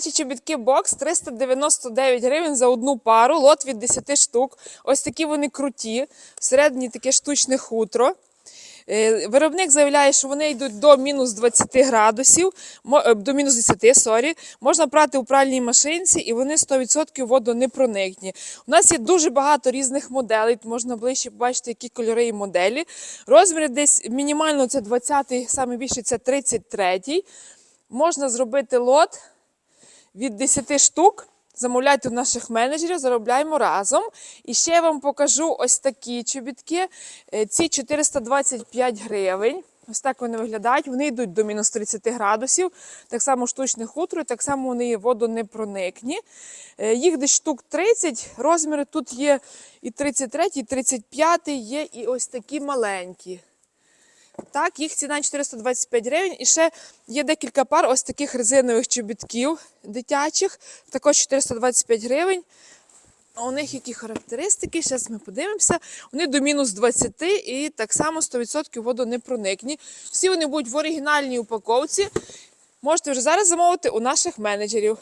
Чобітки бокс 399 гривень за одну пару, лот від 10 штук. Ось такі вони круті. Всередині таке штучне хутро. Е, Виробник заявляє, що вони йдуть до мінус 20 градусів, е, до мінус 10, сорі. Можна прати у пральній машинці, і вони 100% водонепроникні. У нас є дуже багато різних моделей. Можна ближче побачити, які кольори і моделі. Розміри десь мінімально це 20, саме більше це 33. Можна зробити лот від 10 штук. Замовляйте у наших менеджерів, заробляємо разом. І ще я вам покажу ось такі чобітки. Е, Ці 425 гривень. Ось так вони виглядають. Вони йдуть до мінус 30 градусів. Так само штучне хутро, так само вони є водонепроникні. Е, Їх десь штук 30. Розміри тут є і 33, і 35, є і ось такі маленькі. Так, їх ціна 425 гривень. І ще є декілька пар ось таких резинових чобітків дитячих, також 425 гривень. А у них які характеристики? Зараз ми подивимося. Вони до мінус 20 і так само 100% водонепроникні. Всі вони будуть в оригінальній упаковці. Можете вже зараз замовити у наших менеджерів.